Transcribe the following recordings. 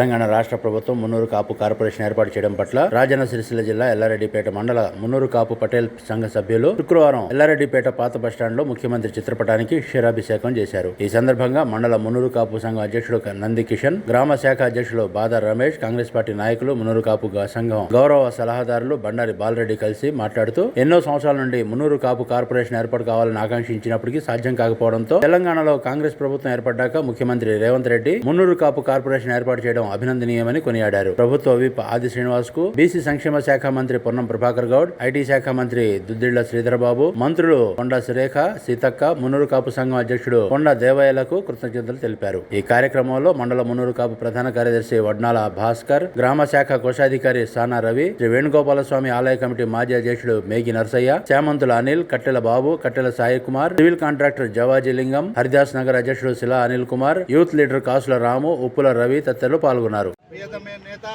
తెలంగాణ రాష్ట్ర ప్రభుత్వం మున్నూరు కాపు కార్పొరేషన్ ఏర్పాటు చేయడం పట్ల రాజన్న సిరిసిల్ల జిల్లా ఎల్లారెడ్డిపేట మండల మున్నూరు కాపు పటేల్ సంఘ సభ్యులు శుక్రవారం ఎల్లారెడ్డిపేట పాత బస్టాండ్లో ముఖ్యమంత్రి చిత్రపటానికి క్షీరాభిషేకం చేశారు. ఈ సందర్భంగా మండల మున్నూరు కాపు సంఘం అధ్యక్షుడు నంది కిషన్ గ్రామ శాఖ అధ్యక్షులు బాదర్ రమేష్ కాంగ్రెస్ పార్టీ నాయకులు మున్నూరు కాపు సంఘం గౌరవ సలహాదారులు బండారి బాలరెడ్డి కలిసి మాట్లాడుతూ ఎన్నో సంవత్సరాల నుండి మున్నూరు కాపు కార్పొరేషన్ ఏర్పాటు కావాలని ఆకాంక్షించినప్పటికీ సాధ్యం కాకపోవడంతో తెలంగాణలో కాంగ్రెస్ ప్రభుత్వం ఏర్పడ్డాక ముఖ్యమంత్రి రేవంత్ రెడ్డి మున్నూరు కాపు కార్పొరేషన్ ఏర్పాటు చేయడం అభినందనీయమని కొనియాడారు. ప్రభుత్వ విప్ ఆది శ్రీనివాస్కు బీసీ సంక్షేమ శాఖ మంత్రి పొన్నం ప్రభాకర్ గౌడ్ ఐటీ శాఖ మంత్రి దుద్దిళ్ళ శ్రీధరబాబు మంత్రులు కొండ సురేఖ సీతక్క మునూరు కాపు సంఘం అధ్యక్షుడు కొండ దేవయ్యలకు కృతజ్ఞతలు తెలిపారు. ఈ కార్యక్రమంలో మండల మునూరు కాపు ప్రధాన కార్యదర్శి వడ్నాల భాస్కర్ గ్రామ శాఖ కోశాధికారి సానా రవి శ్రీ వేణుగోపాల స్వామి ఆలయ కమిటీ మాజీ అధ్యక్షుడు మేగి నరసయ్య చామంతుల అనిల్ కట్టెల బాబు కట్టెల సాయి కుమార్ సివిల్ కాంట్రాక్టర్ జవాజీ లింగం హరిదాస్ నగర్ అధ్యక్షుడు శిలా అనిల్ కుమార్ యూత్ లీడర్ కాసుల రాము ఉప్పుల రవి తదితరులు పాల్గొన్నారు. ప్రియతమైన నేత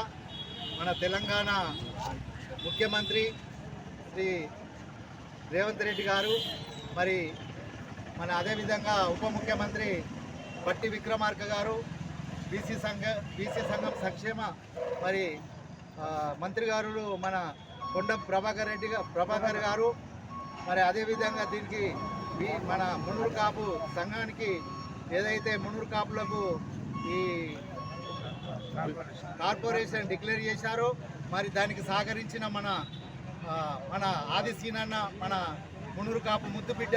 మన తెలంగాణ ముఖ్యమంత్రి శ్రీ రేవంత్ రెడ్డి గారు మరి మన అదేవిధంగా ఉప ముఖ్యమంత్రి బట్టి విక్రమార్క గారు బీసీ సంఘ బీసీ సంఘం సంక్షేమ మరి మంత్రి గారు మన కొండం ప్రభాకర్ రెడ్డి ప్రభాకర్ గారు మరి అదేవిధంగా దీనికి మన మునూరు కాపు సంఘానికి ఏదైతే మునూరు కాపులకు ఈ కార్పొరేషన్ డిక్లేర్ చేశారో. మరి దానికి సహకరించిన మన మన ఆది సీనన్న మన మునురు కాపు ముద్దు బిడ్డ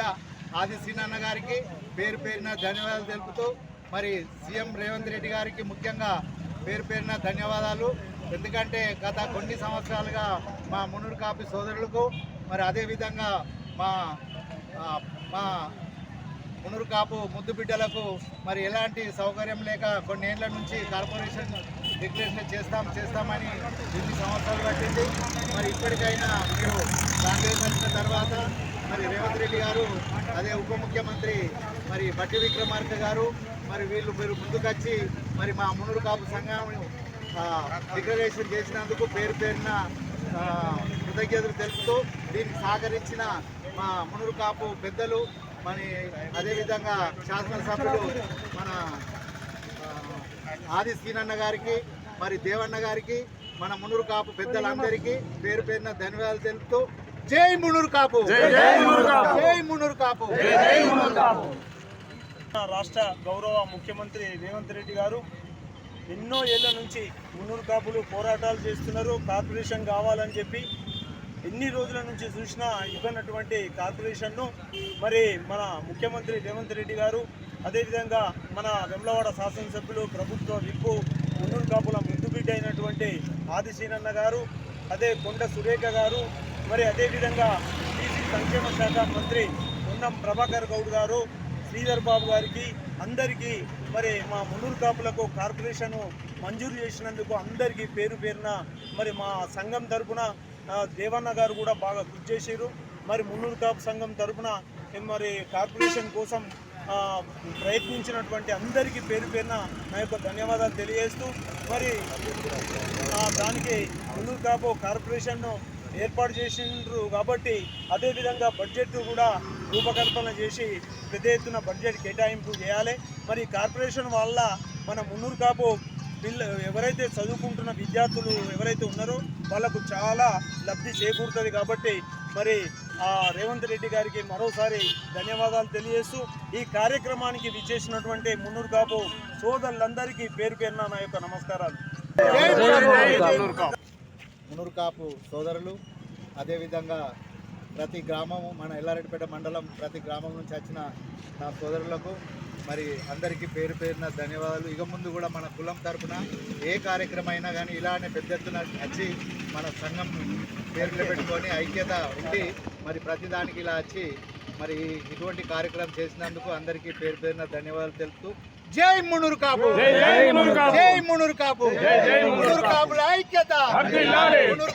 ఆది సీనన్న గారికి పేరు పేరున ధన్యవాదాలు తెలుపుతూ మరి సీఎం రేవంత్ రెడ్డి గారికి ముఖ్యంగా పేరు పేరున ధన్యవాదాలు. ఎందుకంటే గత కొన్ని సంవత్సరాలుగా మా మునురు కాపు సోదరులకు మరి అదేవిధంగా మా మా మునురుకాపు ముద్దు బిడ్డలకు మరి ఎలాంటి సౌకర్యం లేక కొన్ని ఏళ్ళ నుంచి కార్పొరేషన్ డిక్లరేషన్ చేస్తాం చేస్తామని ఎన్ని సంవత్సరాలు పట్టింది? మరి ఇప్పటికైనా మీరు కాంగ్రెస్ వచ్చిన తర్వాత మరి రేవంత్ రెడ్డి గారు అదే ఉప ముఖ్యమంత్రి మరి బట్టి విక్రమార్క గారు మరి వీళ్ళు మీరు ముందుకొచ్చి మరి మా మునురు కాపు సంఘం డిక్లరేషన్ చేసినందుకు పేరు పేరున కృతజ్ఞతలు తెలుపుతూ దీనికి సహకరించిన మా మునురు కాపు పెద్దలు మరి అదేవిధంగా శాసనసభ్యులు మన ఆది శ్రీనన్న గారికి మరి దేవన్న గారికి మన మునురు కాపు పెద్దలందరికీ పేరు పేరున ధన్యవాదాలు తెలుపుతూ జై మునురు కాపు. జై మునురు కాపు. రాష్ట్ర గౌరవ ముఖ్యమంత్రి రేవంత్ రెడ్డి గారు ఎన్నో ఏళ్ళ నుంచి మున్నూరు కాపులు పోరాటాలు చేస్తున్నారు. కార్పొరేషన్ కావాలని చెప్పి ఎన్ని రోజుల నుంచి చూసినా ఇవ్వనటువంటి కార్పొరేషన్ను మరి మన ముఖ్యమంత్రి రేవంత్ రెడ్డి గారు అదేవిధంగా మన వెమ్లవాడ శాసనసభ్యులు ప్రభుత్వ విప్పు ఉన్నూరు కాపుల ముద్దుబిడ్డ అయినటువంటి ఆదిశీనన్న గారు అదే కొండ సురేఖ గారు మరి అదేవిధంగా బీసీ సంక్షేమ శాఖ మంత్రి పొన్నం ప్రభాకర్ గౌడ్ గారు శ్రీధర్ బాబు గారికి అందరికీ మరి మా మునూరు కాపులకు కార్పొరేషన్ మంజూరు చేసినందుకు అందరికీ పేరు పేరున మరి మా సంఘం తరపున దేవన్న గారు కూడా బాగా కృషి చేశారు మరి మున్నూరు కాపు సంఘం తరపున మరి కార్పొరేషన్ కోసం ప్రయత్నించినటువంటి అందరికీ పేరు పేరున నా యొక్క ధన్యవాదాలు తెలియజేస్తూ మరి దానికి మున్నూరు కాపు కార్పొరేషన్ను ఏర్పాటు చేసిండ్రు కాబట్టి అదేవిధంగా బడ్జెట్ కూడా రూపకల్పన చేసి పెద్ద ఎత్తున బడ్జెట్ కేటాయింపు చేయాలి. మరి కార్పొరేషన్ వల్ల మన మున్నూరు కాపు పిల్ల ఎవరైతే చదువుకుంటున్న విద్యార్థులు ఎవరైతే ఉన్నారో వాళ్ళకు చాలా లబ్ధి చేకూరుతుంది కాబట్టి మరి ఆ రేవంత్ రెడ్డి గారికి మరోసారి ధన్యవాదాలు తెలియజేస్తూ ఈ కార్యక్రమానికి విచ్చేసినటువంటి మున్నూరు కాపు సోదరులందరికీ పేరు పేరున నా యొక్క నమస్కారాలు. మునురు కాపు సోదరులు అదేవిధంగా ప్రతి గ్రామము మన ఎల్లారెడ్డిపేట మండలం ప్రతి గ్రామం నుంచి వచ్చిన నా సోదరులకు మరి అందరికీ పేరు పేరున ధన్యవాదాలు. ఇక ముందు కూడా మన కులం తరపున ఏ కార్యక్రమం అయినా కానీ ఇలానే పెద్ద ఎత్తున వచ్చి మన సంఘం పేరు నిలబెట్టుకొని ఐక్యత ఉండి మరి ప్రతిదానికి ఇలా వచ్చి మరి ఇటువంటి కార్యక్రమం చేసినందుకు అందరికీ పేరు పేరున ధన్యవాదాలు తెలుపుతూ జై మునురు కాపు! జై మునురు కాపు! మునురు కాపుల ఐక్యత! మునురు